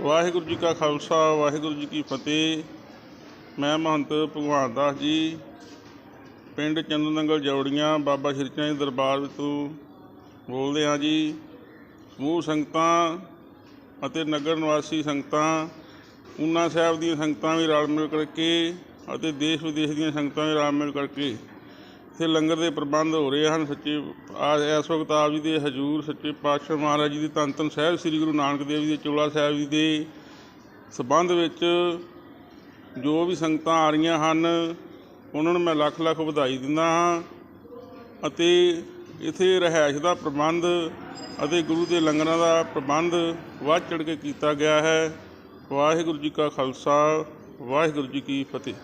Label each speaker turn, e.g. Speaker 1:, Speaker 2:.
Speaker 1: ਵਾਹਿਗੁਰੂ ਜੀ ਕਾ ਖਾਲਸਾ ਵਾਹਿਗੁਰੂ ਜੀ ਕੀ ਫਤਿਹ। ਮੈਂ ਮਹੰਤ ਭਗਵਾਨ ਦਾਸ ਜੀ ਪਿੰਡ ਚੰਦਨੰਗਲ ਜੌੜੀਆਂ ਬਾਬਾ ਸ਼੍ਰੀ ਚੰਦ ਦਰਬਾਰ ਤੋਂ ਬੋਲਦੇ ਹਾਂ ਜੀ। ਸਮੂਹ ਸੰਗਤਾਂ ਅਤੇ ਨਗਰ ਨਿਵਾਸੀ ਸੰਗਤਾਂ ਉਹਨਾਂ ਸਾਹਿਬ ਦੀਆਂ ਸੰਗਤਾਂ ਵੀ ਰਲ ਮਿਲ ਕਰਕੇ ਅਤੇ ਦੇਸ਼ ਵਿਦੇਸ਼ ਦੀਆਂ ਸੰਗਤਾਂ ਵੀ ਰਲ ਮਿਲ ਕਰਕੇ ਇੱਥੇ ਲੰਗਰ ਦੇ ਪ੍ਰਬੰਧ ਹੋ ਰਹੇ ਹਨ, ਸੱਚੇ ਆ, ਇਸ ਵਕਤ ਆਪ ਜੀ ਦੇ ਹਜੂਰ ਸੱਚੇ ਪਾਤਸ਼ਾਹ ਮਹਾਰਾਜ ਜੀ ਦੀ ਤਨ ਤਨ ਸਾਹਿਬ ਸ੍ਰੀ ਗੁਰੂ ਨਾਨਕ ਦੇਵ ਜੀ ਦੇ ਚੋਲਾ ਸਾਹਿਬ ਜੀ ਦੇ ਸਬੰਧ ਵਿੱਚ ਜੋ ਵੀ ਸੰਗਤਾਂ ਆ ਰਹੀਆਂ ਹਨ, ਉਹਨਾਂ ਨੂੰ ਮੈਂ ਲੱਖ ਲੱਖ ਵਧਾਈ ਦਿੰਦਾ ਹਾਂ ਅਤੇ ਇਥੇ ਰਹਿائش ਦਾ ਪ੍ਰਬੰਧ ਅਤੇ ਗੁਰੂ ਦੇ ਲੰਗਰਾਂ ਦਾ ਪ੍ਰਬੰਧ ਵੱਧ ਚੜ ਕੇ ਕੀਤਾ ਗਿਆ ਹੈ। ਵਾਹਿਗੁਰੂ ਜੀ ਕਾ ਖਾਲਸਾ, ਵਾਹਿਗੁਰੂ ਜੀ ਕੀ ਫਤਿਹ।